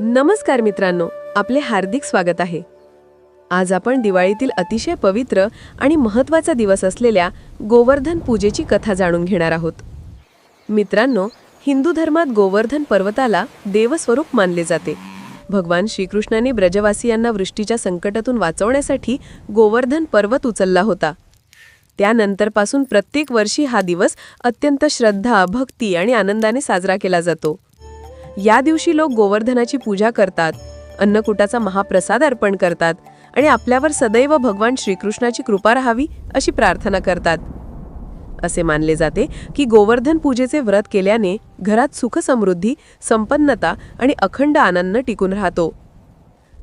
नमस्कार मित्रांनो आपले हार्दिक स्वागत आहे. आज आपण दिवाळीतील अतिशय पवित्र आणि महत्त्वाचा दिवस असलेल्या गोवर्धन पूजेची कथा जाणून घेणार आहोत. मित्रांनो हिंदू धर्मात गोवर्धन पर्वताला देवस्वरूप मानले जाते. भगवान श्रीकृष्णाने ब्रजवासियांना वृष्टीच्या संकटातून वाचवण्यासाठी गोवर्धन पर्वत उचलला होता. त्यानंतरपासून प्रत्येक वर्षी हा दिवस अत्यंत श्रद्धा भक्ती आणि आनंदाने साजरा केला जातो. या दिवशी लोक गोवर्धनाची पूजा करतात अन्नकूटाचा महाप्रसाद अर्पण करतात आणि आपल्यावर सदैव भगवान श्रीकृष्णाची कृपा राहावी अशी प्रार्थना करतात. असे मानले जाते की गोवर्धन पूजेचे व्रत केल्याने घरात सुखसमृद्धी संपन्नता आणि अखंड आनंद टिकून राहतो.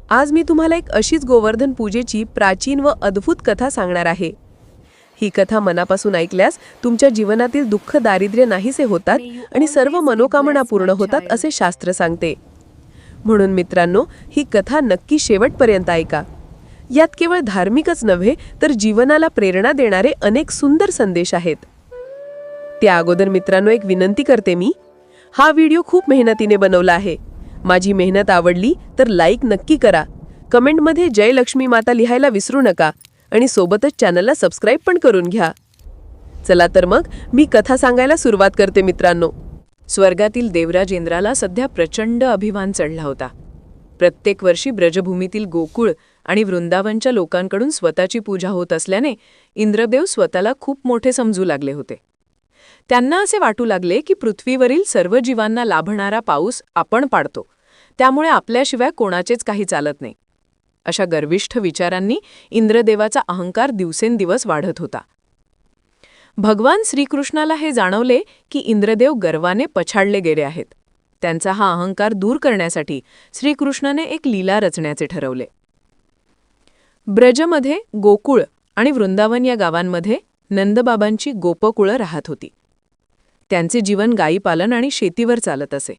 आज मी तुम्हाला एक अशीच गोवर्धन पूजेची प्राचीन व अद्भुत कथा सांगणार आहे. ही कथा मनापासून ऐकल्यास तुमच्या जीवनातील दुःख दारिद्र्य नाहीसे होतात आणि सर्व मनोकामना पूर्ण होतात असे शास्त्र सांगते. म्हणून मित्रांनो ही कथा नक्की शेवटपर्यंत ऐका. यात केवळ धार्मिकच नव्हे तर जीवनाला प्रेरणा देणारे अनेक सुंदर संदेश आहेत. त्या अगोदर मित्रांनो एक विनंती करते मी. हा व्हिडिओ खूप मेहनतीने बनवला आहे. माझी मेहनत आवडली तर लाईक नक्की करा. कमेंटमध्ये जय लक्ष्मी माता लिहायला विसरू नका. आणि सोबतच चॅनलला सबस्क्राईब पण करून घ्या. चला तर मग मी कथा सांगायला सुरुवात करते मित्रांनो. स्वर्गातील देवराज इंद्राला सध्या प्रचंड अभिमान चढला होता. प्रत्येक वर्षी ब्रजभूमीतील गोकुळ आणि वृंदावनच्या लोकांकडून स्वतःची पूजा होत असल्याने इंद्रदेव स्वतःला खूप मोठे समजू लागले होते. त्यांना असे वाटू लागले की पृथ्वीवरील सर्व जीवांना लाभणारा पाऊस आपण पाडतो. त्यामुळे आपल्याशिवाय कोणाचेच काही चालत नाही. अशा गर्विष्ठ विचारांनी इंद्रदेवाचा अहंकार दिवसेंदिवस वाढत होता. भगवान श्रीकृष्णाला हे जाणवले की इंद्रदेव गर्वाने पछाडले गेले आहेत. त्यांचा हा अहंकार दूर करण्यासाठी श्रीकृष्णाने एक लीला रचण्याचे ठरवले. ब्रजमध्ये गोकुळ आणि वृंदावन या गावांमध्ये नंदबाबांची गोपकुळं राहत होती. त्यांचे जीवन गायीपालन आणि शेतीवर चालत असे.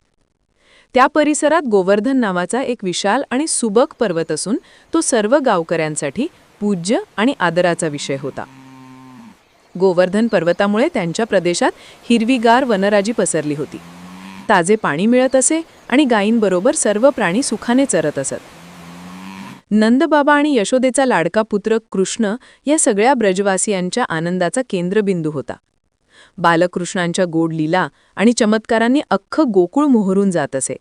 त्या परिसरात गोवर्धन नावाचा एक विशाल आणि सुबक पर्वत असून तो सर्व गावकऱ्यांसाठी पूज्य आणि आदराचा विषय होता. गोवर्धन पर्वतामुळे त्यांच्या प्रदेशात हिरवीगार वनराजी पसरली होती. ताजे पाणी मिळत असे आणि गायींबरोबर सर्व प्राणी सुखाने चरत असत. नंदबाबा आणि यशोदेचा लाडका पुत्र कृष्ण या सगळ्या ब्रजवासियांच्या आनंदाचा केंद्रबिंदू होता. बालकृष्णांच्या गोड लीला आणि चमत्कारांनी अख्खं गोकुळ मोहरून जात असे.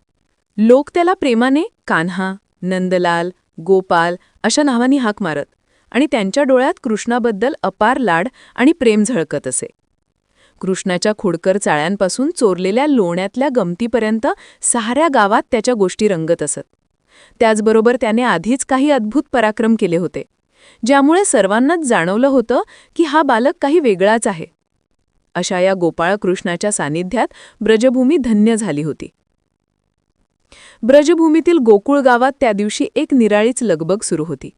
लोक त्याला प्रेमाने कान्हा नंदलाल गोपाल अशा नावांनी हाक मारत आणि त्यांच्या डोळ्यात कृष्णाबद्दल अपार लाड आणि प्रेम झळकत असे. कृष्णाच्या खोडकर चाळ्यांपासून चोरलेल्या लोण्यातल्या गमतीपर्यंत साऱ्या गावात त्याच्या गोष्टी रंगत असत. त्याचबरोबर त्याने आधीच काही अद्भुत पराक्रम केले होते ज्यामुळे सर्वांनाच जाणवलं होतं की हा बालक काही वेगळाच आहे. अशा या गोपाळकृष्णाच्या सानिध्यात ब्रजभूमी धन्य झाली होती. ब्रजभूमीतील गोकुळ गावात त्या दिवशी एक निराळीच लगबग सुरू होती.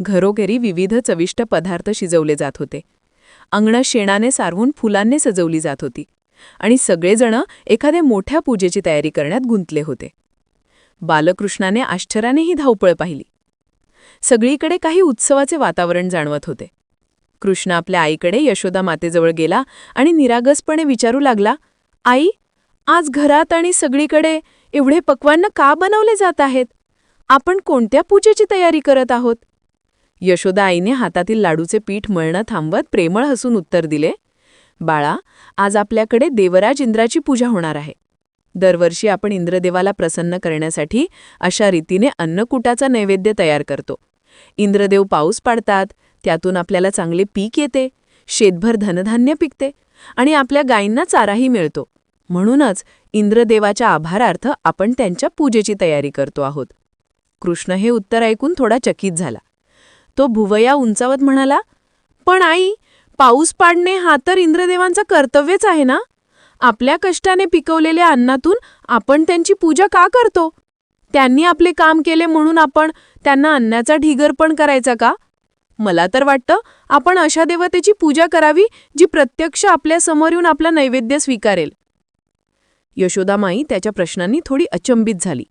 घरोघरी विविध चविष्ट पदार्थ शिजवले जात होते. अंगणं शेणाने सारवून फुलांनी सजवली जात होती आणि सगळेजण एखाद्या मोठ्या पूजेची तयारी करण्यात गुंतले होते. बालकृष्णाने आश्चर्याने ही धावपळ पाहिली. सगळीकडे काही उत्सवाचे वातावरण जाणवत होते. कृष्ण आपल्या आईकडे यशोदा मातेजवळ गेला आणि निरागसपणे विचारू लागला आई आज घरात आणि सगळीकडे एवढे पक्वान्न का बनवले जात आहेत? आपण कोणत्या पूजेची तयारी करत आहोत? यशोदा आईने हातातील लाडूचे पीठ मळणं थांबवत प्रेमळ हसून उत्तर दिले बाळा आज आपल्याकडे देवराज इंद्राची पूजा होणार आहे. दरवर्षी आपण इंद्रदेवाला प्रसन्न करण्यासाठी अशा रीतीने अन्नकूटाचा नैवेद्य तयार करतो. इंद्रदेव पाऊस पाडतात त्यातून आपल्याला चांगले पीक येते शेतभर धनधान्य पिकते आणि आपल्या गायींना चाराही मिळतो. म्हणूनच इंद्रदेवाच्या आभारार्थ आपण त्यांच्या पूजेची तयारी करतो आहोत. कृष्ण हे उत्तर ऐकून थोडा चकित झाला. तो भुवया उंचावत म्हणाला पण आई पाऊस पाडणे हा तर इंद्रदेवांचा कर्तव्यच आहे ना? आपल्या कष्टाने पिकवलेल्या अन्नातून आपण त्यांची पूजा का करतो? त्यांनी आपले काम केले म्हणून आपण त्यांना अन्नाचा ढिगर पण करायचा का? मला तर वाटतं आपण अशा देवतेची पूजा करावी जी प्रत्यक्ष आपल्यासमोर येऊन आपला नैवेद्य स्वीकारेल. यशोदामाई त्याच्या प्रश्नांनी थोडी अचंबित झाली.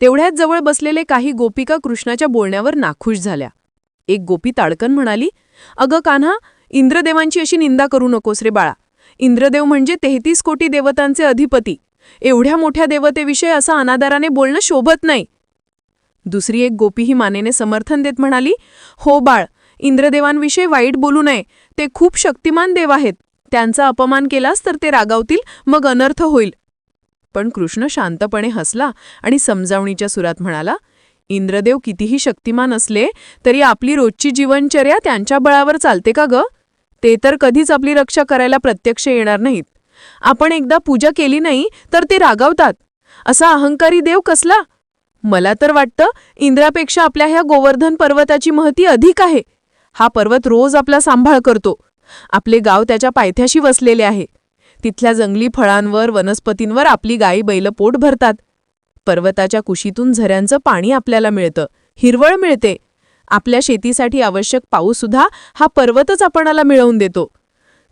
तेवढ्याच जवळ बसलेले काही गोपिका कृष्णाच्या बोलण्यावर नाखुश झाल्या. एक गोपी ताडकन म्हणाली अगं कान्हा इंद्रदेवांची अशी निंदा करू नकोस रे बाळा. इंद्रदेव म्हणजे तेहतीस कोटी देवतांचे अधिपती. एवढ्या मोठ्या देवतेविषयी असं अनादाराने बोलणं शोभत नाही. दुसरी एक गोपी ही मानेने समर्थन देत म्हणाली हो बाळ इंद्रदेवांविषयी वाईट बोलू नये ते खूप शक्तिमान देव आहेत. त्यांचा अपमान केलास तर ते रागावतील मग अनर्थ होईल. पण कृष्ण शांतपणे हसला आणि समजावणीच्या सुरात म्हणाला इंद्रदेव कितीही शक्तिमान असले तरी आपली रोजची जीवनचर्या त्यांच्या बळावर चालते का ग? ते तर कधीच आपली रक्षा करायला प्रत्यक्ष येणार नाहीत. आपण एकदा पूजा केली नाही तर ते रागावतात. असा अहंकारी देव कसला? मला तर वाटतं इंद्रापेक्षा आपल्या ह्या गोवर्धन पर्वताची महती अधिक आहे. हा पर्वत रोज आपला सांभाळ करतो. आपले गाव त्याच्या पायथ्याशी वसलेले आहे. तिथल्या जंगली फळांवर वनस्पतींवर आपली गायी बैल पोट भरतात. पर्वताच्या कुशीतून झऱ्यांचं पाणी आपल्याला मिळतं. हिरवळ मिळते. आपल्या शेतीसाठी आवश्यक पाऊससुद्धा हा पर्वतच आपणाला मिळवून देतो.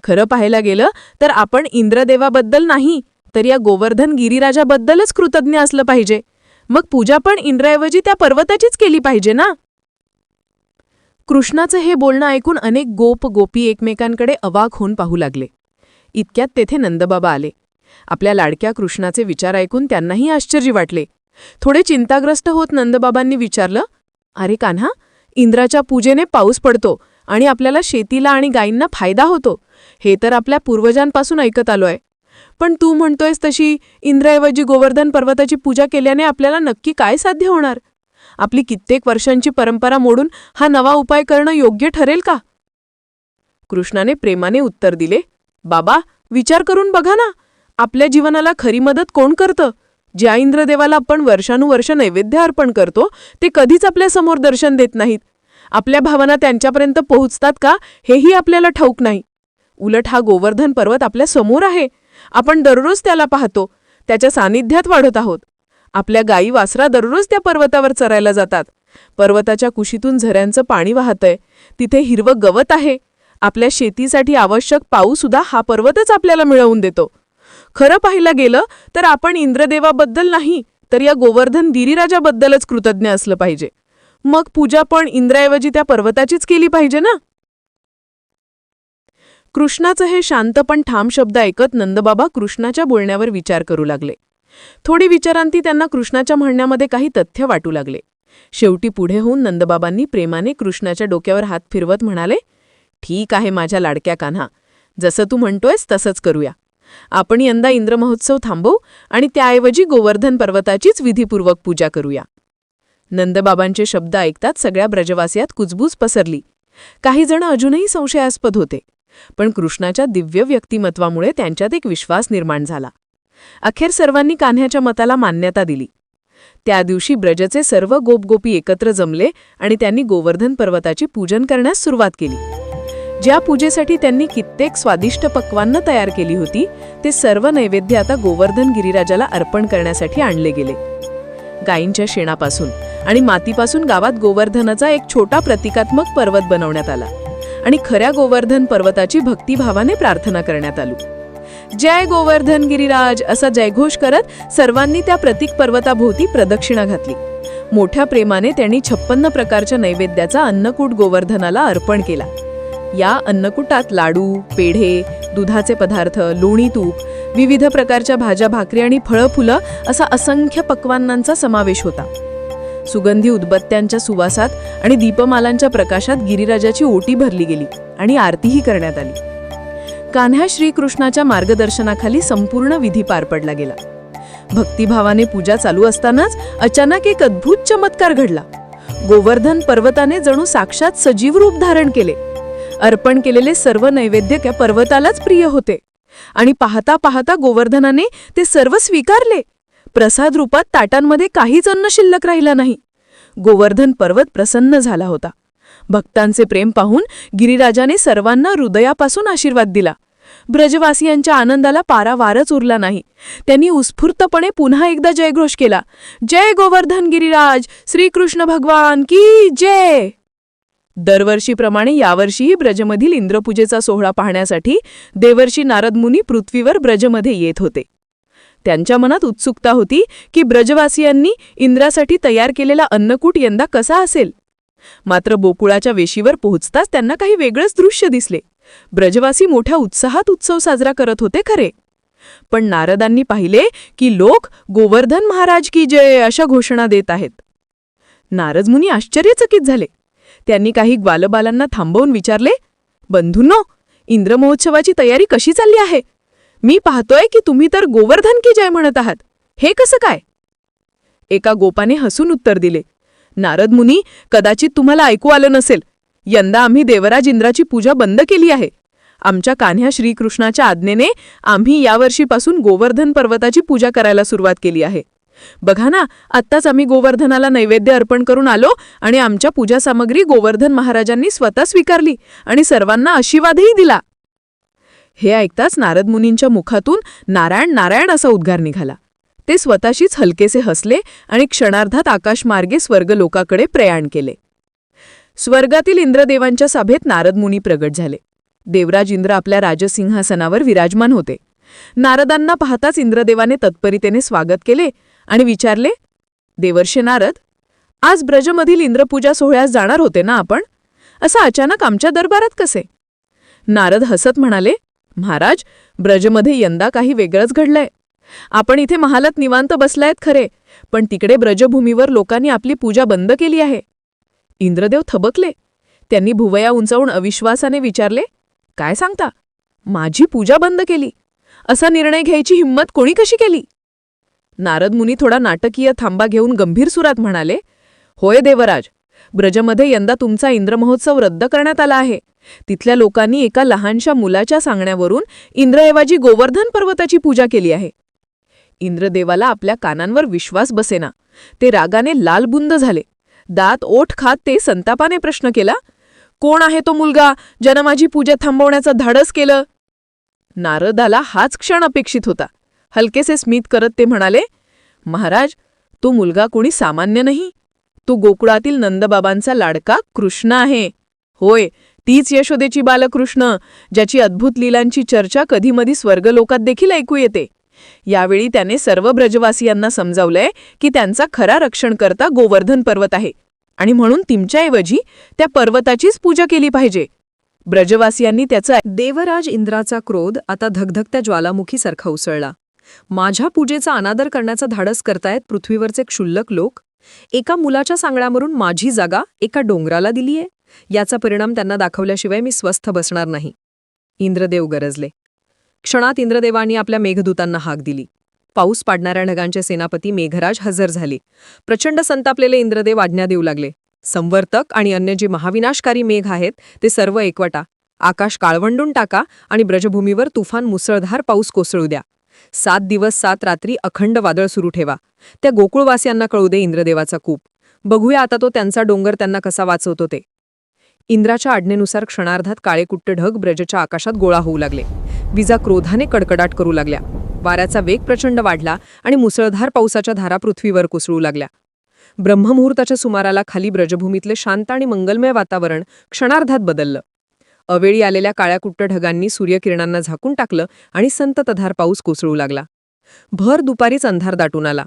खरं पाहायला गेलं तर आपण इंद्रदेवाबद्दल नाही तर या गोवर्धन गिरीराजाबद्दलच कृतज्ञ असलं पाहिजे. मग पूजा पण इंद्राऐवजी त्या पर्वताचीच केली पाहिजे ना? कृष्णाचं हे बोलणं ऐकून अनेक गोप गोपी एकमेकांकडे अवाक होऊन पाहू लागले. इतक्यात तेथे नंदबाबा आले. आपल्या लाडक्या कृष्णाचे विचार ऐकून त्यांनाही आश्चर्य वाटले. थोडे चिंताग्रस्त होत नंदबाबांनी विचारलं अरे कान्हा इंद्राच्या पूजेने पाऊस पडतो आणि आपल्याला शेतीला आणि गायींना फायदा होतो. हे तर आपल्या पूर्वजांपासून ऐकत आलोय. पण तू म्हणतोयस तशी इंद्राऐवजी गोवर्धन पर्वताची पूजा केल्याने आपल्याला नक्की काय साध्य होणार? आपली कित्येक वर्षांची परंपरा मोडून हा नवा उपाय करणं योग्य ठरेल का? कृष्णाने प्रेमाने उत्तर दिले बाबा विचार करून बघा ना आपल्या जीवनाला खरी मदत कोण करतं? ज्या इंद्रदेवाला आपण वर्षानुवर्ष नैवेद्य अर्पण करतो ते कधीच आपल्यासमोर दर्शन देत नाहीत. आपल्या भावना त्यांच्यापर्यंत पोहोचतात का हेही आपल्याला ठाऊक नाही. उलट हा गोवर्धन पर्वत आपल्यासमोर आहे. आपण दररोज त्याला पाहतो. त्याच्या सानिध्यात वाढत आहोत. आपल्या गायी वासरा दररोज त्या पर्वतावर चरायला जातात. पर्वताच्या कुशीतून झऱ्यांचं पाणी वाहतंय. तिथे हिरवं गवत आहे. आपल्या शेतीसाठी आवश्यक पाऊसुद्धा हा पर्वतच आपल्याला मिळवून देतो. खरं पाहिलं गेलं तर आपण इंद्रदेवाबद्दल नाही तर या गोवर्धन गिरिराजाबद्दलच कृतज्ञ असलं पाहिजे. मग पूजा पण इंद्राऐवजी त्या पर्वताचीच केली पाहिजे ना? कृष्णाचं हे शांत पण ठाम शब्द ऐकत नंदबाबा कृष्णाच्या बोलण्यावर विचार करू लागले. थोडी विचारांती त्यांना कृष्णाच्या म्हणण्यामध्ये काही तथ्य वाटू लागले. शेवटी पुढे होऊन नंदबाबांनी प्रेमाने कृष्णाच्या डोक्यावर हात फिरवत म्हणाले ठीक आहे माझ्या लाडक्या कान्हा जसं तू म्हणतोयस तसंच करूया. आपण यंदा इंद्रमहोत्सव थांबवू आणि त्याऐवजी गोवर्धन पर्वताचीच विधीपूर्वक पूजा करूया. नंदबाबांचे शब्द ऐकताच सगळ्या ब्रजवासियात कुजबूज पसरली. काही जण अजूनही संशयास्पद होते. पण कृष्णाच्या दिव्य व्यक्तिमत्वामुळे त्यांच्यात एक विश्वास निर्माण झाला. अखेर सर्वांनी कान्ह्याच्या मताला मान्यता दिली. त्या दिवशी ब्रजचे सर्व गोपगोपी एकत्र जमले आणि त्यांनी गोवर्धन पर्वताची पूजन करण्यास सुरुवात केली. ज्या पूजेसाठी त्यांनी कित्येक स्वादिष्ट पक्वान्न तयार केली होती ते सर्व नैवेद्य आता गोवर्धन गिरिराजाला अर्पण करण्यासाठी आणले गेले. गायींच्या शेणापासून आणि मातीपासून गावात गोवर्धनाचा एक छोटा प्रतिकात्मक पर्वत बनवण्यात आला. आणि खऱ्या गोवर्धन पर्वताची भक्तिभावाने प्रार्थना करण्यात आली. जय गोवर्धन गिरिराज असा जयघोष करत सर्वांनी त्या प्रतीक पर्वताभोवती प्रदक्षिणा घातली. मोठ्या प्रेमाने त्यांनी छप्पन्न प्रकारच्या नैवेद्याचा अन्नकूट गोवर्धनाला अर्पण केला. या अन्नकूटात लाडू पेढे दुधाचे पदार्थ लोणी तूप विविध प्रकारच्या भाज्या भाकरी आणि फळं फुलं असा असंख्य पक्वान्नांचा समावेश होता. सुगंधी उदबत्त्यांच्या सुवासात आणि दीपमालांच्या प्रकाशात गिरिराजाची ओटी भरली गेली आणि आरतीही करण्यात आली. कान्ह्या श्रीकृष्णाच्या मार्गदर्शनाखाली संपूर्ण विधी पार पडला गेला. भक्तिभावाने पूजा चालू असतानाच अचानक एक अद्भुत चमत्कार घडला. गोवर्धन पर्वताने जणू साक्षात सजीव रूप धारण केले. अर्पण केलेले सर्व नैवेद्य त्या पर्वतालाच प्रिय होते. आणि पाहता पाहता गोवर्धनाने ते सर्व स्वीकारले. प्रसाद रूपात ताटांमध्ये काहीच अन्न शिल्लक राहिला नाही. गोवर्धन पर्वत प्रसन्न झाला होता. भक्तांचे प्रेम पाहून गिरिराजाने सर्वांना हृदयापासून आशीर्वाद दिला. ब्रजवासियांच्या आनंदाला पारावारच उरला नाही. त्यांनी उत्स्फूर्तपणे पुन्हा एकदा जयघोष केला. जय गोवर्धन गिरिराज! श्रीकृष्ण भगवान की जय! दरवर्षीप्रमाणे यावर्षीही ब्रजमधील इंद्रपूजेचा सोहळा पाहण्यासाठी देवर्षी नारद मुनी पृथ्वीवर ब्रजमध्ये येत होते. त्यांच्या मनात उत्सुकता होती की ब्रजवासियांनी इंद्रासाठी तयार केलेला अन्नकूट यंदा कसा असेल. मात्र बोकुळाच्या वेशीवर पोहोचताच त्यांना काही वेगळंच दृश्य दिसले. ब्रजवासी मोठ्या उत्साहात उत्सव साजरा करत होते खरे. पण नारदांनी पाहिले की लोक गोवर्धन महाराज की जय अशा घोषणा देत आहेत. नारदमुनी आश्चर्यचकित झाले. त्यांनी काही ग्वालबालांना थांबवून विचारले बंधूंनो इंद्रमहोत्सवाची तयारी कशी चालली आहे? मी पाहतोय की तुम्ही तर गोवर्धन की जय म्हणत आहात. हे कसं काय? एका गोपाने हसून उत्तर दिले. नारद मुनी कदाचित तुम्हाला ऐकू आलं नसेल. यंदा आम्ही देवराज इंद्राची पूजा बंद केली आहे. आमच्या कान्ह्या श्रीकृष्णाच्या आज्ञेने आम्ही यावर्षीपासून गोवर्धन पर्वताची पूजा करायला सुरुवात केली आहे. बघा ना आत्ताच आम्ही गोवर्धनाला नैवेद्य अर्पण करून आलो आणि आमच्या पूजा सामग्री गोवर्धन महाराजांनी स्वतः स्वीकारली आणि सर्वांना आशीर्वादही दिला. हे ऐकताच नारद मुनींच्या मुखातून नारायण नारायण असा उद्गार निघाला. ते स्वतःशीच हलकेसे हसले आणि क्षणार्धात आकाशमार्गे स्वर्गलोकाकडे प्रयाण केले. स्वर्गातील इंद्रदेवांच्या सभेत नारद मुनी प्रगट झाले. देवराज इंद्र आपल्या राजसिंहासनावर विराजमान होते. नारदांना पाहताच इंद्रदेवाने तत्परितेने स्वागत केले आणि विचारले देवर्षे नारद आज ब्रजमधील इंद्रपूजा सोहळ्यास जाणार होते ना आपण? असं अचानक आमच्या दरबारात कसे? नारद हसत म्हणाले महाराज ब्रजमध्ये यंदा काही वेगळंच घडलंय. आपण इथे महालात निवांत बसलायत खरे पण तिकडे ब्रजभूमीवर लोकांनी आपली पूजा बंद केली आहे. इंद्रदेव थबकले. त्यांनी भुवया उंचावून अविश्वासाने विचारले काय सांगता? माझी पूजा बंद केली. असा निर्णय घ्यायची हिंमत कोणी कशी केली? नारद मुनी थोडा नाटकीय थांबा घेऊन गंभीर सुरात म्हणाले होय देवराज ब्रजमध्ये यंदा तुमचा इंद्रमहोत्सव रद्द करण्यात आला आहे. तिथल्या लोकांनी एका लहानशा मुलाच्या सांगण्यावरून इंद्रऐवजी गोवर्धन पर्वताची पूजा केली आहे. इंद्रदेवाला आपल्या कानांवर विश्वास बसेना. ते रागाने लालबुंद झाले. दात ओठ खात ते संतापाने प्रश्न केला कोण आहे तो मुलगा ज्यानं माझी पूजा थांबवण्याचं धाडस केलं? नारदाला हाच क्षण अपेक्षित होता. हलकेसे स्मित करत ते म्हणाले महाराज तो मुलगा कोणी सामान्य नाही. तो गोकुळातील नंदबाबांचा लाडका कृष्ण आहे. होय तीच यशोदेची बालकृष्ण ज्याची अद्भुत लीलांची चर्चा कधीमधी स्वर्गलोकात देखील ऐकू येते. यावेळी त्याने सर्व ब्रजवासियांना समजावलंय की त्यांचा खरा रक्षणकर्ता गोवर्धन पर्वत आहे आणि म्हणून तुमच्याऐवजी त्या पर्वताचीच पूजा केली पाहिजे. ब्रजवासियांनी त्याचा देवराज इंद्राचा क्रोध आता धगधगत्या ज्वालामुखीसारखा उसळला. माझ्या पूजेचा अनादर करण्याचा धाडस करतायत पृथ्वीवरचे क्षुल्लक लोक. एका मुलाच्या सांगण्यावरून माझी जागा एका डोंगराला दिलीये. याचा परिणाम त्यांना दाखवल्याशिवाय मी स्वस्थ बसणार नाही. इंद्रदेव गरजले. क्षणात इंद्रदेवांनी आपल्या मेघदूतांना हाक दिली. पाऊस पाडणाऱ्या ढगांचे सेनापती मेघराज हजर झाले. प्रचंड संतापलेले इंद्रदेव आज्ञा देऊ लागले. संवर्तक आणि अन्य जे महाविनाशकारी मेघ आहेत ते सर्व एकवटा. आकाश काळवंडून टाका आणि ब्रजभूमीवर तुफान मुसळधार पाऊस कोसळू द्या. सात दिवस सात रात्री अखंड वादळ सुरू ठेवा. त्या गोकुळवासियांना कळू दे इंद्रदेवाचा कूप. बघूया आता तो त्यांचा डोंगर त्यांना कसा वाचवतो ते. इंद्राच्या आज्ञेनुसार क्षणार्धात काळेकुट्ट ढग ब्रजच्या आकाशात गोळा होऊ लागले. विजा क्रोधाने कडकडाट करू लागल्या. वाऱ्याचा वेग प्रचंड वाढला आणि मुसळधार पावसाच्या धारा पृथ्वीवर कोसळू लागल्या. ब्रह्ममुहूर्ताच्या सुमाराला खाली ब्रजभूमीतले शांत आणि मंगलमय वातावरण क्षणार्धात बदललं. अवेळी आलेल्या काळ्याकुट्ट ढगांनी सूर्यकिरणांना झाकून टाकलं आणि संततधार पाऊस कोसळू लागला. भर दुपारीच अंधार दाटून आला.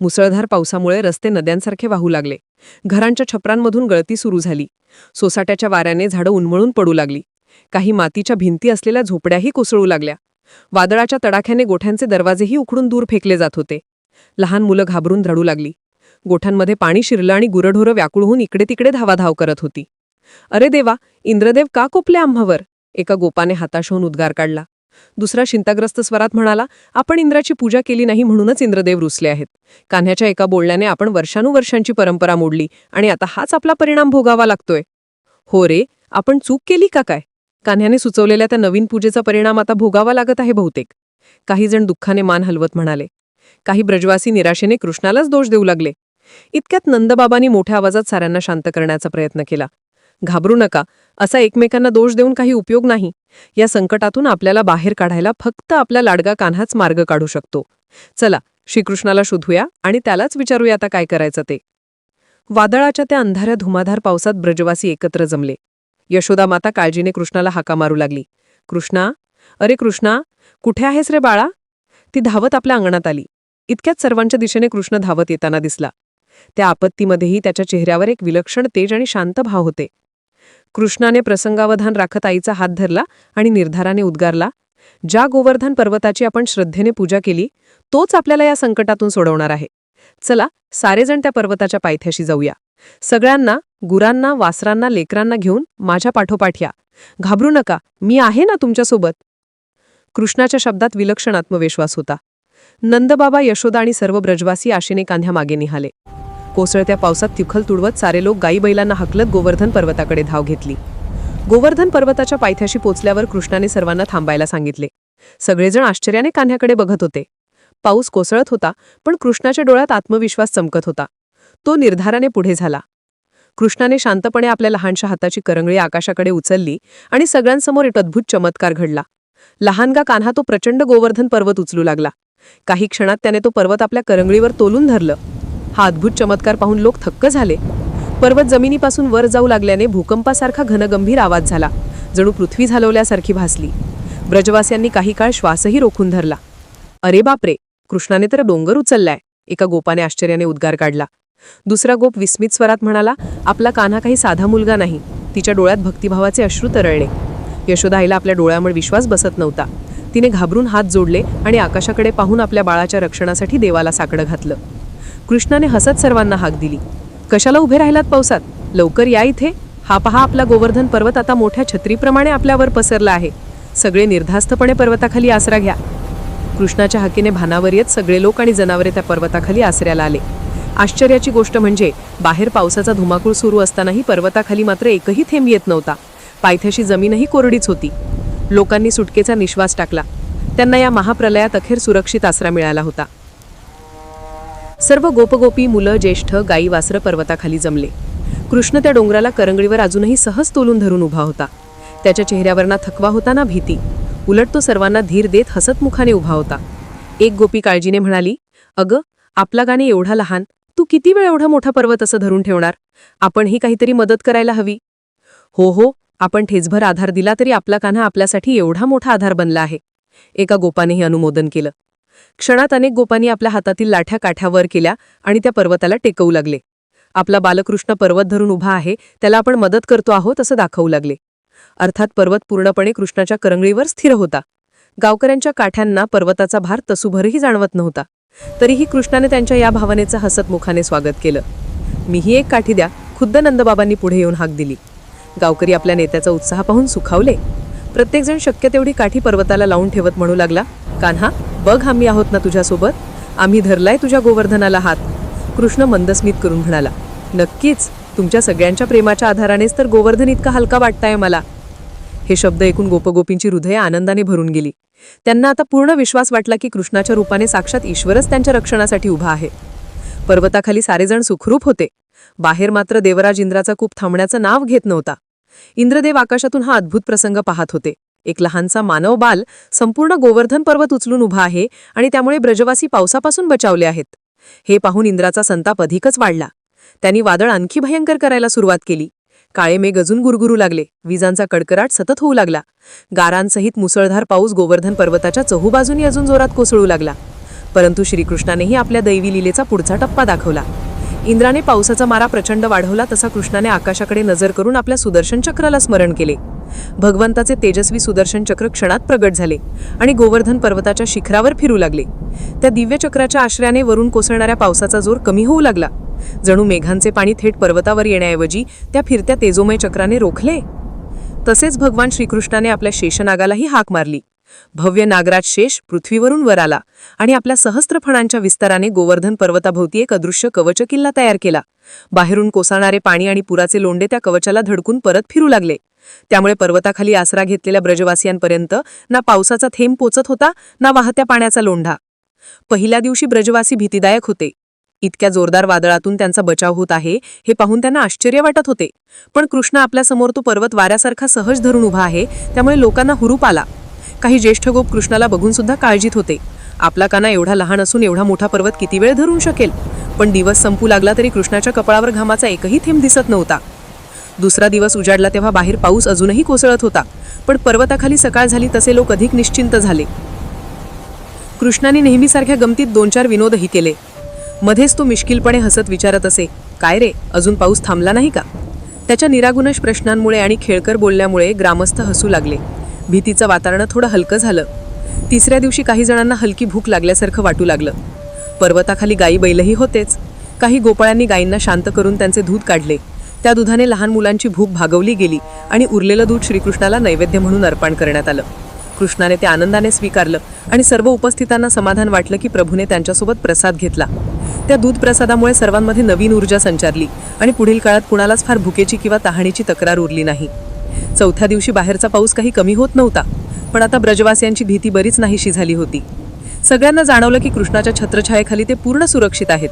मुसळधार पावसामुळे रस्ते नद्यांसारखे वाहू लागले. घरांच्या छपरांमधून गळती सुरू झाली. सोसाट्याच्या वाऱ्याने झाडं उन्मळून पडू लागली. काही मातीच्या भिंती असलेल्या झोपड्याही कोसळू लागल्या. वादळाच्या तडाख्याने गोठ्यांचे दरवाजेही उखडून दूर फेकले जात होते. लहान मुलं घाबरून रडू लागली. गोठ्यांमध्ये पाणी शिरलं आणि गुरढोरं व्याकुळ होऊन इकडे तिकडे धावाधाव करत होती. अरे देवा इंद्रदेव का कोपले आम्हावर? एका गोपाने हाताश होऊन उद्गार काढला. दुसरा चिंताग्रस्त स्वरात म्हणाला आपण इंद्राची पूजा केली नाही म्हणूनच इंद्रदेव रुसले आहेत. कान्ह्याच्या एका बोलण्याने आपण वर्षानुवर्षांची परंपरा मोडली आणि आता हाच आपला परिणाम भोगावा लागतोय. हो रे आपण चूक केली का काय? कान्ह्याने सुचवलेल्या त्या नवीन पूजेचा परिणाम आता भोगावा लागत आहे बहुतेक. काही जण दुःखाने मान हलवत म्हणाले. काही ब्रजवासी निराशेने कृष्णालाच दोष देऊ लागले. इतक्यात नंदबाबांनी मोठ्या आवाजात साऱ्यांना शांत करण्याचा प्रयत्न केला. घाबरू नका असा एकमेकांना दोष देऊन काही उपयोग नाही. या संकटातून आपल्याला बाहेर काढायला फक्त आपला लाडगा कान्हाच मार्ग काढू शकतो. चला श्रीकृष्णाला शोधूया आणि त्यालाच विचारूया आता काय करायचं ते. वादळाच्या त्या अंधाऱ्या धुमाधार पावसात ब्रजवासी एकत्र जमले. यशोदा माता काळजीने कृष्णाला हाका मारू लागली. कृष्णा अरे कृष्णा कुठे आहेस रे बाळा? ती धावत आपल्या अंगणात आली. इतक्याच सर्वांच्या दिशेने कृष्ण धावत येताना दिसला. त्या आपत्तीमध्येही त्याच्या चेहऱ्यावर एक विलक्षण तेज आणि शांत भाव होते. कृष्णाने प्रसंगावधान राखत आईचा हात धरला आणि निर्धाराने उद्गारला ज्या गोवर्धन पर्वताची आपण श्रद्धेने पूजा केली तोच आपल्याला या संकटातून सोडवणार आहे. चला सारेजण त्या पर्वताच्या पायथ्याशी जाऊया. सगळ्यांना गुरांना वासरांना लेकरांना घेऊन माझ्या पाठोपाठ या. घाबरू नका मी आहे ना तुमच्यासोबत. कृष्णाच्या शब्दात विलक्षण आत्मविश्वास होता. नंदबाबा यशोदा आणि सर्व ब्रजवासी आशेने कांध्या मागे निघाले. कोसळत्या पावसात तिखल तुडवत सारे लोक गाई बैलांना हकलत गोवर्धन पर्वताकडे धाव घेतली. गोवर्धन पर्वताच्या पायथ्याशी पोचल्यावर कृष्णाने सर्वांना थांबायला सांगितले. सगळेजण आश्चर्याने कान्ह्याकडे बघत होते. पाऊस कोसळत होता पण कृष्णाच्या डोळ्यात आत्मविश्वास चमकत होता. तो निर्धाराने पुढे झाला. कृष्णाने शांतपणे आपल्या लहानशा हाताची करंगळी आकाशाकडे उचलली आणि सगळ्यांसमोर एक अद्भुत चमत्कार घडला. लहानगा कान्हा तो प्रचंड गोवर्धन पर्वत उचलू लागला. काही क्षणात त्याने तो पर्वत आपल्या करंगळीवर तोलून धरलं. हा अद्भुत चमत्कार पाहून लोक थक्क झाले. पर्वत जमिनीपासून वर जाऊ लागल्याने भूकंपासारखा घनगंभीर आवाज झाला. जणू पृथ्वी झालवल्यासारखी भासली. ब्रजवासियांनी काही काळ श्वासही रोखून धरला. अरे बापरे! कृष्णाने तर डोंगर उचललाय. एका गोपाने आश्चर्याने उद्गार काढला. दुसरा गोप विस्मित स्वरात म्हणाला आपला कान्हा काही साधा मुलगा नाही. तिच्या डोळ्यात भक्तिभावाचे अश्रू तरळले. यशोदा आईला आपल्या डोळ्यामुळे विश्वास बसत नव्हता. तिने घाबरून हात जोडले आणि आकाशाकडे पाहून आपल्या बाळाच्या रक्षणासाठी देवाला साकडं घातलं. कृष्णाने हसत सर्वांना हाक दिली. कशाला उभे राहिलात पावसात? लवकर या इथे. हा पहा आपला गोवर्धन पर्वत आता मोठ्या छत्रीप्रमाणे आपल्यावर पसरला आहे. सगळे निर्धास्तपणे पर्वताखाली आसरा घ्या. कृष्णाच्या हाकेने भानावर येत सगळे लोक आणि जनावरे त्या पर्वताखाली आसऱ्याला आले. आश्चर्याची गोष्ट म्हणजे बाहेर पावसाचा धुमाकूळ सुरू असतानाही पर्वताखाली मात्र एकही थेंब येत नव्हता. पायथ्याशी जमीनही कोरडीच होती. लोकांनी सुटकेचा निश्वास टाकला. त्यांना या महाप्रलयात अखेर सुरक्षित आसरा मिळाला होता. सर्व गोपगोपी मुलं ज्येष्ठ गाई वासरं पर्वताखाली जमले. कृष्ण त्या डोंगराला करंगळीवर अजूनही सहज तोलून धरून उभा होता. त्याच्या चेहऱ्यावर ना थकवा होता ना भीती. उलट तो सर्वांना धीर देत हसतमुखाने उभा होता. एक गोपी काळजीने म्हणाली अगं आपला गाणे एवढा लहान तू किती वेळ एवढा मोठा पर्वत असं धरून ठेवणार? आपणही काहीतरी मदत करायला हवी. हो हो आपण ठेचभर आधार दिला तरी आपला कान्हा आपल्यासाठी एवढा मोठा आधार बनला आहे. एका गोपानेही अनुमोदन केलं. क्षणात अनेक गोपांनी आपल्या हातातील लाठ्या काठ्यावर केल्या आणि त्या पर्वताला टेकवू लागले. आपला बालकृष्ण पर्वत धरून उभा आहे त्याला आपण मदत करतो आहोत असं दाखवू लागले. अर्थात पर्वत पूर्णपणे कृष्णाच्या करंगळीवर स्थिर होता. गावकऱ्यांच्या काठ्यांना पर्वताचा भार तसुभरही जाणवत नव्हता. तरीही कृष्णाने त्यांच्या या भावनेचं हसत मुखाने स्वागत केलं. मीही एक काठी द्या खुद्द नंदबाबांनी पुढे येऊन हाक दिली. गावकरी आपल्या नेत्याचा उत्साह पाहून सुखावले. प्रत्येकजण शक्य तेवढी काठी पर्वताला लावून ठेवत म्हणू लागला कान्हा बघ आम्ही आहोत ना तुझ्यासोबत. आम्ही धरलाय तुझ्या गोवर्धनाला हात. कृष्ण मंदस्मित करून म्हणाला नक्कीच तुमच्या सगळ्यांच्या प्रेमाच्या आधारानेच तर गोवर्धन इतका हलका वाटताय मला. हे शब्द ऐकून गोपगोपींची हृदय आनंदाने भरून गेली. त्यांना आता पूर्ण विश्वास वाटला की कृष्णाच्या रूपाने साक्षात ईश्वरच त्यांच्या रक्षणासाठी उभा आहे. पर्वताखाली सारेजण सुखरूप होते. बाहेर मात्र देवराज इंद्राचा कूप थांबण्याचं नाव घेत नव्हता. इंद्रदेव आकाशातून हा अद्भुत प्रसंग पाहत होते. एक लहानसा मानव बाल संपूर्ण गोवर्धन पर्वत उचलून उभा आहे आणि त्यामुळे ब्रजवासी पावसापासून बचावले आहेत. हे पाहून इंद्राचा संताप अधिकच वाढला. त्यांनी वादळ आणखी भयंकर करायला सुरुवात केली. काळे मेघ अजून गुरगुरू लागले. विजांचा कडकडाट सतत होऊ लागला. गारांसहित मुसळधार पाऊस गोवर्धन पर्वताच्या चहूबाजूनी अजून जोरात कोसळू लागला. परंतु श्रीकृष्णानेही आपल्या दैवी लिलेचा पुढचा टप्पा दाखवला. इंद्राने पावसाचा मारा प्रचंड वाढवला तसा कृष्णाने आकाशाकडे नजर करून आपल्या सुदर्शन चक्राला स्मरण केले. भगवंताचे तेजस्वी सुदर्शन चक्र क्षणात प्रगट झाले आणि गोवर्धन पर्वताच्या शिखरावर फिरू लागले. त्या दिव्य चक्राच्या आश्रयाने वरून कोसळणाऱ्या पावसाचा जोर कमी होऊ लागला. जणू मेघांचे पाणी थेट पर्वतावर येण्याऐवजी त्या फिरत्या तेजोमय चक्राने रोखले. तसेच भगवान श्रीकृष्णाने आपल्या शेषनागालाही हाक मारली. भव्य नागराज शेष पृथ्वीवरून वर आला आणि आपल्या सहस्त्रफणांच्या विस्ताराने गोवर्धन पर्वताभोवती एक अदृश्य कवच किल्ला तयार केला. बाहेरून कोसळणारे पाणी आणि पुराचे लोंडे त्या कवचाला धडकून परत फिरू लागले. त्यामुळे पर्वताखाली आसरा घेतलेल्या ब्रजवासियांपर्यंत ना पावसाचा थेंब पोचत होता ना वाहत्या पाण्याचा लोंढा. पहिल्या दिवशी ब्रजवासी भीतीदायक होते. इतक्या जोरदार वादळातून त्यांचा बचाव होत आहे हे पाहून त्यांना आश्चर्य वाटत होते. पण कृष्ण आपल्यासमोर तो पर्वत वाऱ्यासारखा सहज धरून उभा आहे त्यामुळे लोकांना हुरूप आला. काही ज्येष्ठ गोप कृष्णाला बघून सुद्धा काळजीत होते. आपला काना एवढा लहान असून एवढा मोठा पर्वत किती वेळ धरून शकेल? पण दिवस संपू लागला तरी कृष्णाच्या कपाळावर घामाचा एकही थेंब दिसत नव्हता. दुसरा दिवस उजाडला तेव्हा बाहेर पाऊस अजूनही कोसळत होता पण पर्वताखाली सकाळ झाली तसे लोक अधिक निश्चिंत झाले. कृष्णाने नेहमीसारख्या गमतीत दोन चार विनोदही केले. मध्येच तो मिश्किलपणे हसत विचारत असे काय रे अजून पाऊस थांबला नाही का? त्याच्या निरागुणश प्रश्नांमुळे आणि खेळकर बोलल्यामुळे ग्रामस्थ हसू लागले. भीतीचं वातावरण थोडं हलकं झालं. तिसऱ्या दिवशी काही जणांना हलकी भूक लागल्यासारखं वाटू लागलं. पर्वताखाली गायी बैलही होतेच. काही गोपाळांनी गायींना शांत करून त्यांचे दूध काढले. त्या दुधाने लहान मुलांची भूक भागवली गेली आणि उरलेलं दूध श्रीकृष्णाला नैवेद्य म्हणून अर्पण करण्यात आलं. कृष्णाने ते आनंदाने स्वीकारलं आणि सर्व उपस्थितांना समाधान वाटलं की प्रभूने त्यांच्यासोबत प्रसाद घेतला. त्या दूध प्रसादामुळे सर्वांमध्ये नवीन ऊर्जा संचारली आणि पुढील काळात कुणालाच फार भुकेची किंवा तहाणीची तक्रार उरली नाही. चौथ्या दिवशी बाहेरचा पाऊस काही कमी होत नव्हता पण आता ब्रजवासियांची भीती बरीच नाहीशी झाली होती. सगळ्यांना जाणवलं की कृष्णाच्या छत्रछायेखाली ते पूर्ण सुरक्षित आहेत.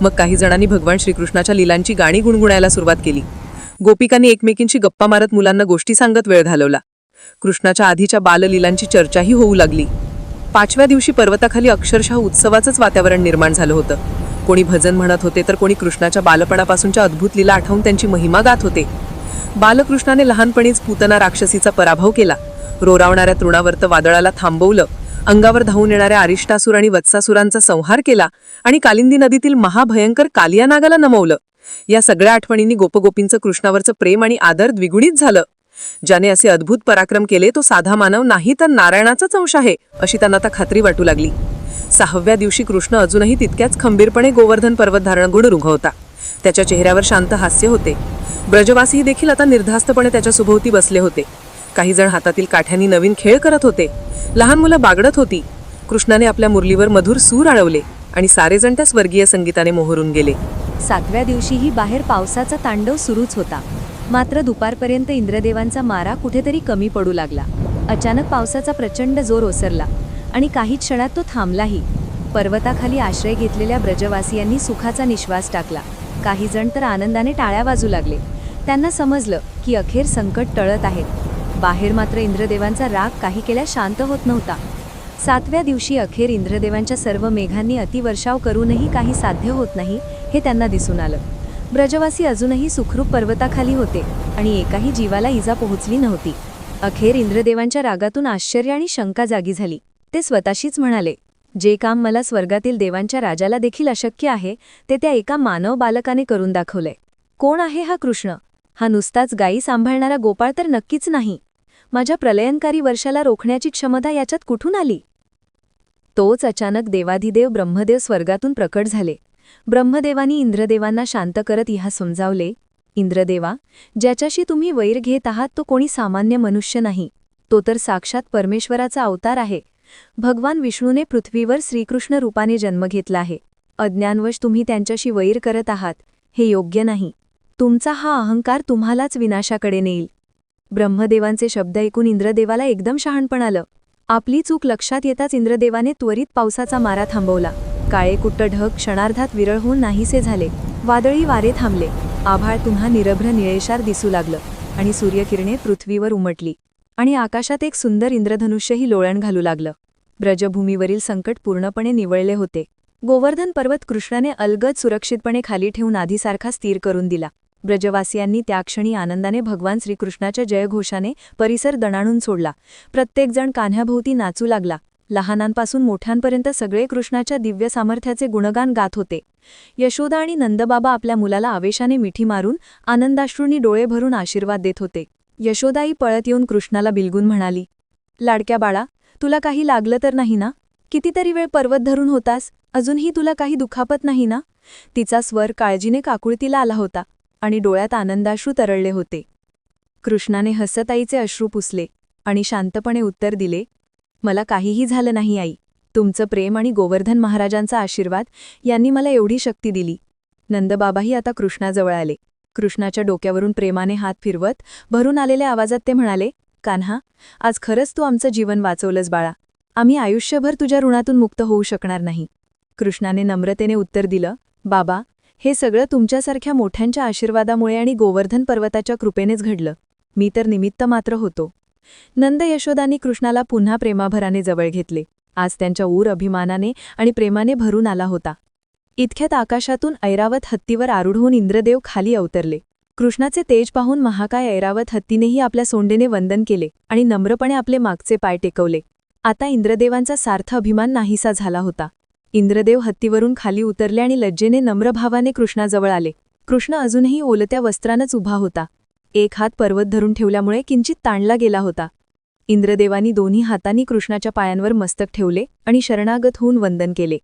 मग काही जणांनी भगवान श्रीकृष्णाच्या लीलांची गाणी गुणगुणायला सुरुवात केली. गोपिकांनी एकमेकींशी गप्पा मारत मुलांना गोष्टी सांगत वेळ घालवला. कृष्णाच्या आधीच्या बाललीलांची चर्चाही होऊ लागली. पाचव्या दिवशी पर्वताखाली अक्षरशः उत्सवाचंच वातावरण निर्माण झालं होतं. कोणी भजन म्हणत होते तर कोणी कृष्णाच्या बालपणापासूनच्या अद्भुत लीला आठवून त्यांची महिमा गात होते. बालकृष्णाने लहानपणीच पूतना राक्षसीचा पराभव केला. रोरावणाऱ्या तृणावर्त वादळाला थांबवलं. अंगावर धावून येणाऱ्या अरिष्टासूर आणि वत्सासुरांचा संहार केला आणि कालिंदी नदीतील महाभयंकर कालिया नागाला नमवलं. या सगळ्या आठवणींनी गोपगोपींचं कृष्णावरचं प्रेम आणि आदर द्विगुणित झालं. ज्याने असे अद्भुत पराक्रम केले तो साधा मानव नाही तर नारायणाचाच अंश आहे अशी त्यांना आता खात्री वाटू लागली. सहाव्या दिवशी कृष्ण अजूनही तितक्याच खंबीरपणे गोवर्धन पर्वत धारण गुण होता त्याच्या चेहऱ्यावर शांत हास्य होते. ब्रजवासी देखील आता निर्धास्तपणे त्याच्या सुभोवती बसले होते. काही जण हातातील काठ्यांनी नवीन खेळ करत होते. लहान मुलं बागडत होती. कृष्णाने आपल्या मुरलीवर मधुर सूर आळवले आणि सारेजण त्या स्वर्गीय संगीताने मोहरून गेले. सातव्या दिवशीही बाहेर पावसाचा तांडव सुरूच होता. मात्र दुपारपर्यंत इंद्रदेवांचा मारा कुठेतरी कमी पडू लागला. अचानक पावसाचा प्रचंड जोर ओसरला आणि काही क्षणात तो थांबलाही. पर्वताखाली आश्रय घेतलेल्या ब्रजवासियांनी सुखाचा निश्वास टाकला. काही जण तर आनंदाने टाळ्या वाजू लागले. त्यांना समजलं की अखेर संकट टळत आहेत बाहेर मात्र इंद्रदेवांचा राग काही केल्या शांत होत नव्हता. सातव्या दिवशी अखेर इंद्रदेवांच्या सर्व मेघांनी अतिवर्षाव करूनही काही साध्य होत नाही हे त्यांना दिसून आलं. ब्रजवासी अजूनही सुखरूप पर्वताखाली होते आणि एकाही जीवाला इजा पोहोचली नव्हती. अखेर इंद्रदेवांच्या रागातून आश्चर्य आणि शंका जागी झाली. ते स्वतःशीच म्हणाले जे काम मला स्वर्गातील देवांच्या राजाला देखील अशक्य आहे ते त्या एका मानव बालकाने करून दाखवलंय कोण आहे हा कृष्ण? हा नुसताच गायी सांभाळणारा गोपाळ तर नक्कीच नाही. माझ्या प्रलयनकारी वर्षाला रोखण्याची क्षमता याच्यात कुठून आली? तोच अचानक देवाधिदेव ब्रह्मदेव स्वर्गातून प्रकट झाले. ब्रह्मदेवानी इंद्रदेवांना शांत करत ह्या समजावले इंद्रदेवा ज्याच्याशी तुम्ही वैर घेत आहात तो कोणी सामान्य मनुष्य नाही. तो तर साक्षात परमेश्वराचा अवतार आहे. भगवान विष्णूने पृथ्वीवर श्रीकृष्ण रूपाने जन्म घेतला आहे. अज्ञानवश तुम्ही त्यांच्याशी वैर करत आहात हे योग्य नाही. तुमचा हा अहंकार तुम्हालाच विनाशाकडे नेईल. ब्रह्मदेवांचे शब्द ऐकून इंद्रदेवाला एकदम शहाणपण आलं. आपली चूक लक्षात येताच इंद्रदेवाने त्वरित पावसाचा मारा थांबवला. काळेकुट्ट ढग क्षणार्धात विरळ होऊन नाहीसे झाले. वादळी वारे थांबले. आभाळ तुम्हा निरभ्र निळेशार दिसू लागलं आणि सूर्यकिरणे पृथ्वीवर उमटली. आणि आकाशात एक सुंदर इंद्रधनुष्यही लोळण घालू लागलं. ब्रजभूमीवरील संकट पूर्णपणे निवळले होते. गोवर्धन पर्वत कृष्णाने अलगद सुरक्षितपणे खाली ठेवून आधीसारखा स्थिर करून दिला. ब्रजवासियांनी त्या क्षणी आनंदाने भगवान श्रीकृष्णाच्या जयघोषाने परिसर दणाणून सोडला. प्रत्येकजण कान्ह्याभोवती नाचू लागला. लहानांपासून मोठ्यांपर्यंत सगळे कृष्णाच्या दिव्य सामर्थ्याचे गुणगान गात होते. यशोदा आणि नंदबाबा आपल्या मुलाला आवेशाने मिठी मारून आनंदाश्रूंनी डोळे भरून आशीर्वाद देत होते. यशोदाई पळत येऊन कृष्णाला बिलगून म्हणाली लाडक्या बाळा तुला काही लागलं तर नाही ना? कितीतरी वेळ पर्वत धरून होतास अजूनही तुला काही दुखापत नाही ना? तिचा स्वर काळजीने काकुळतीला आला होता आणि डोळ्यात आनंदाश्रू तरळले होते. कृष्णाने हसताईचे अश्रू पुसले आणि शांतपणे उत्तर दिले मला काहीही झालं नाही आई. तुमचं प्रेम आणि गोवर्धन महाराजांचा आशीर्वाद यांनी मला एवढी शक्ती दिली. नंदबाबाही आता कृष्णाजवळ आले. कृष्णाच्या डोक्यावरून प्रेमाने हात फिरवत भरून आलेल्या आवाजात ते म्हणाले कान्हा आज खरंच तू आमचं जीवन वाचवलंस बाळा. आम्ही आयुष्यभर तुझ्या ऋणातून मुक्त होऊ शकणार नाही. कृष्णाने नम्रतेने उत्तर दिलं बाबा हे सगळं तुमच्यासारख्या मोठ्यांच्या आशीर्वादामुळे आणि गोवर्धन पर्वताच्या कृपेनेच घडलं. मी तर निमित्त मात्र होतो. नंद यशोदानी कृष्णाला पुन्हा प्रेमाभराने जवळ घेतले. आज त्यांच्या ऊर अभिमानाने आणि प्रेमाने भरून आला होता. इतक्यात आकाशातून ऐरावत हत्तीवर आरूढ होऊन इंद्रदेव खाली अवतरले. कृष्णाचे तेज पाहून महाकाय ऐरावत हत्तीनेही आपल्या सोंडेने वंदन केले आणि नम्रपणे आपले मागचे पाय टेकवले. आता इंद्रदेवांचा सार्थ अभिमान नाहीसा झाला होता. इंद्रदेव हत्तीवरून खाली उतरले आणि लज्जेने नम्र भावाने कृष्णाजवळ आले. कृष्ण अजूनही ओलत्या वस्त्रानच उभा होता. एक हात पर्वत धरून ठेवल्यामुळे किंचित ताणला गेला होता. इंद्रदेवानी दोन्ही हातांनी कृष्णाच्या पायांवर मस्तक ठेवले आणि शरणागत होऊन वंदन केले.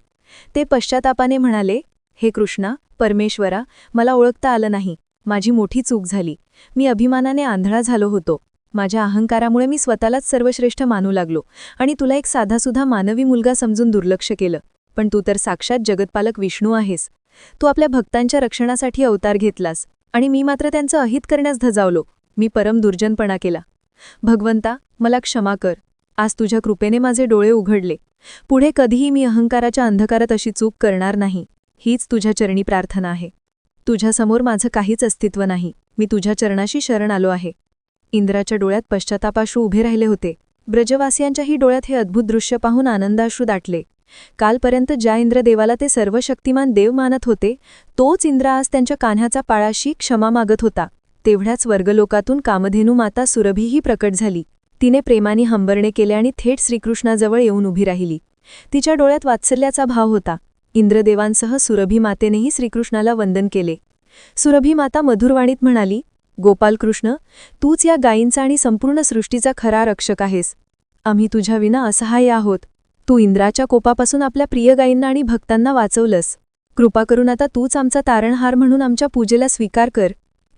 ते पश्चातापाने म्हणाले हे कृष्णा परमेश्वरा मला ओळखता आलं नाही. माझी मोठी चूक झाली. मी अभिमानाने आंधळा झालो होतो. माझ्या अहंकारामुळे मी स्वतःलाच सर्वश्रेष्ठ मानू लागलो आणि तुला एक साधासुधा मानवी मुलगा समजून दुर्लक्ष केलं. पण तू तर साक्षात जगतपालक विष्णू आहेस. तू आपल्या भक्तांच्या रक्षणासाठी अवतार घेतलास आणि मी मात्र त्यांचं अहित करण्यास धजावलो. मी परम दुर्जनपणा केला. भगवंता मला क्षमा कर. आज तुझ्या कृपेने माझे डोळे उघडले. पुढे कधीही मी अहंकाराच्या अंधकारात अशी चूक करणार नाही. हीच तुझ्या चरणी प्रार्थना आहे. तुझ्यासमोर माझं काहीच अस्तित्व नाही. मी तुझ्या चरणाशी शरण आलो आहे. इंद्राच्या डोळ्यात पश्चातापाश्रू उभे राहिले होते. ब्रजवासियांच्याही डोळ्यात हे अद्भुत दृश्य पाहून आनंदाश्रू दाटले. कालपर्यंत ज्या इंद्रदेवाला ते सर्व शक्तिमान देव मानत होते तोच इंद्र आज त्यांच्या कान्ह्याचा पाळाशी क्षमा मागत होता. तेवढ्याच वर्गलोकातून कामधेनू माता सुरभीही प्रकट झाली. तिने प्रेमाने हंबरणे केले आणि थेट श्रीकृष्णाजवळ येऊन उभी राहिली. तिच्या डोळ्यात वात्सल्याचा भाव होता. इंद्रदेवांसह सुरभी मातेनेही श्रीकृष्णाला वंदन केले. सुरभी माता मधुरवाणीत म्हणाली गोपालकृष्ण तूच या गायींचा आणि संपूर्ण सृष्टीचा खरा रक्षक आहेस. आम्ही तुझ्या विना असहाय्य आहोत. तू इंद्राच्या कोपापासून आपल्या प्रिय गायींना आणि भक्तांना वाचवलंस. कृपा करून आता तूच आमचा तारणहार म्हणून आमच्या पूजेला स्वीकार कर.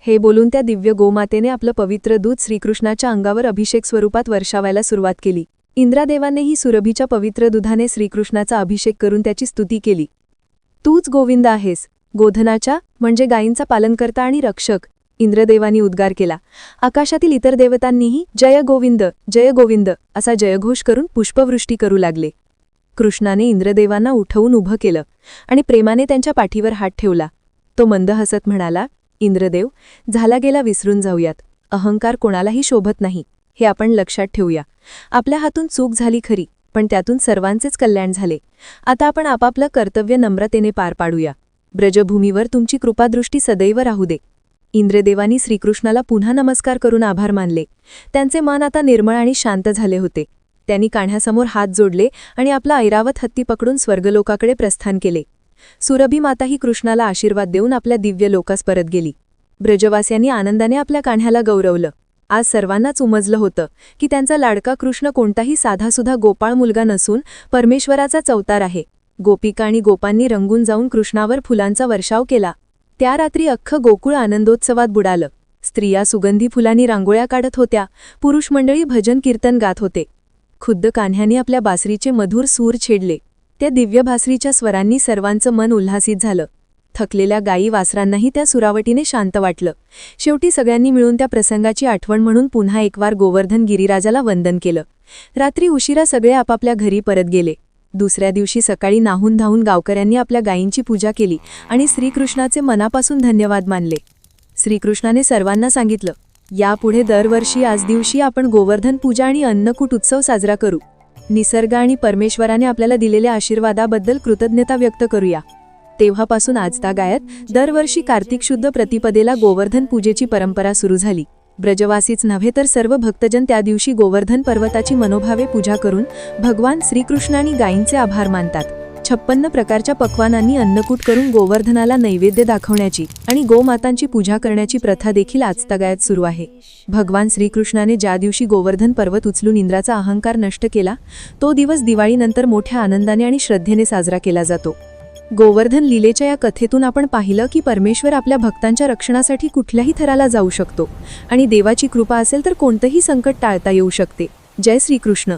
हे बोलून त्या दिव्य गोमातेने आपलं पवित्र दूध श्रीकृष्णाच्या अंगावर अभिषेक स्वरूपात वर्षावायला सुरुवात केली. इंद्रादेवांनीही सुरभीच्या पवित्र दुधाने श्रीकृष्णाचा अभिषेक करून त्याची स्तुती केली. तूच गोविंद आहेस. गोधनाच्या म्हणजे गायींचा पालनकर्ता आणि रक्षक इंद्रदेवानी उद्गार केला. आकाशातील इतर देवतांनीही जय गोविंद जय गोविंद असा जयघोष करून पुष्पवृष्टी करू लागले. कृष्णाने इंद्रदेवांना उठवून उभं केलं आणि प्रेमाने त्यांच्या पाठीवर हात ठेवला. तो मंद हसत म्हणाला इंद्रदेव झाला गेला विसरून जाऊयात. अहंकार कोणालाही शोभत नाही. हे आपण लक्षात ठेवूया. आपल्या हातून चूक झाली खरी पण त्यातून सर्वांचेच कल्याण झाले. आता आपण आपापलं कर्तव्य नम्रतेने पार पाडूया. ब्रजभूमीवर तुमची कृपादृष्टी सदैव राहू दे. इंद्रदेवानी श्रीकृष्णाला पुन्हा नमस्कार करून आभार मानले. त्यांचे मन आता निर्मळ आणि शांत झाले होते. त्यांनी काढ्यासमोर हात जोडले आणि आपला ऐरावत हत्ती पकडून स्वर्गलोकाकडे प्रस्थान केले. सुरभी माताही कृष्णाला आशीर्वाद देऊन आपल्या दिव्य लोकास परत गेली. ब्रजवासियांनी आनंदाने आपल्या कान्ह्याला गौरवलं. आज सर्वांनाच उमजलं होतं की त्यांचा लाडका कृष्ण कोणताही साधासुधा गोपाळ मुलगा नसून परमेश्वराचा चौतार आहे. गोपिका आणि गोपांनी रंगून जाऊन कृष्णावर फुलांचा वर्षाव केला. त्या रात्री अख्खं गोकुळ आनंदोत्सवात बुडालं. स्त्रिया सुगंधी फुलांनी रांगोळ्या काढत होत्या. पुरुष मंडळी भजन कीर्तन गात होते. खुद्द कान्ह्याने आपल्या बासरीचे मधुर सूर छेडले. त्या दिव्यभासरीच्या स्वरांनी सर्वांचं मन उल्हासित झालं. थकलेल्या गायी वासरांनाही त्या सुरावटीने शांत वाटलं. शेवटी सगळ्यांनी मिळून त्या प्रसंगाची आठवण म्हणून पुन्हा एकवार गोवर्धन गिरिराजाला वंदन केलं. रात्री उशिरा सगळे आपापल्या घरी परत गेले. दुसऱ्या दिवशी सकाळी नाहून धावून गावकऱ्यांनी आपल्या गायींची पूजा केली आणि श्रीकृष्णाचे मनापासून धन्यवाद मानले. श्रीकृष्णाने सर्वांना सांगितलं यापुढे दरवर्षी आज दिवशी आपण गोवर्धन पूजा आणि अन्नकूट उत्सव साजरा करू. निसर्ग आणि परमेश्वराने आपल्याला दिलेल्या आशीर्वादाबद्दल कृतज्ञता व्यक्त करूया. तेव्हापासून आजता गायत दरवर्षी कार्तिक शुद्ध प्रतिपदेला गोवर्धन पूजेची परंपरा सुरू झाली. ब्रजवासीच नव्हे तर सर्व भक्तजन त्या दिवशी गोवर्धन पर्वताची मनोभावे पूजा करून भगवान श्रीकृष्ण आणि गायींचे आभार मानतात. छप्पन्न प्रकारच्या पक्वानांनी अन्नकूट करून गोवर्धनाला नैवेद्य दाखवण्याची आणि गोमातांची पूजा करण्याची प्रथा देखील आजतागायत सुरू आहे. भगवान श्रीकृष्णाने ज्या दिवशी गोवर्धन पर्वत उचलून इंद्राचा अहंकार नष्ट केला तो दिवस दिवाळीनंतर मोठ्या आनंदाने आणि श्रद्धेने साजरा केला जातो. गोवर्धन लीलेच्या या कथेतून आपण पाहिलं की परमेश्वर आपल्या भक्तांच्या रक्षणासाठी कुठल्याही थराला जाऊ शकतो आणि देवाची कृपा असेल तर कोणतंही संकट टाळता येऊ शकते. जय श्रीकृष्ण.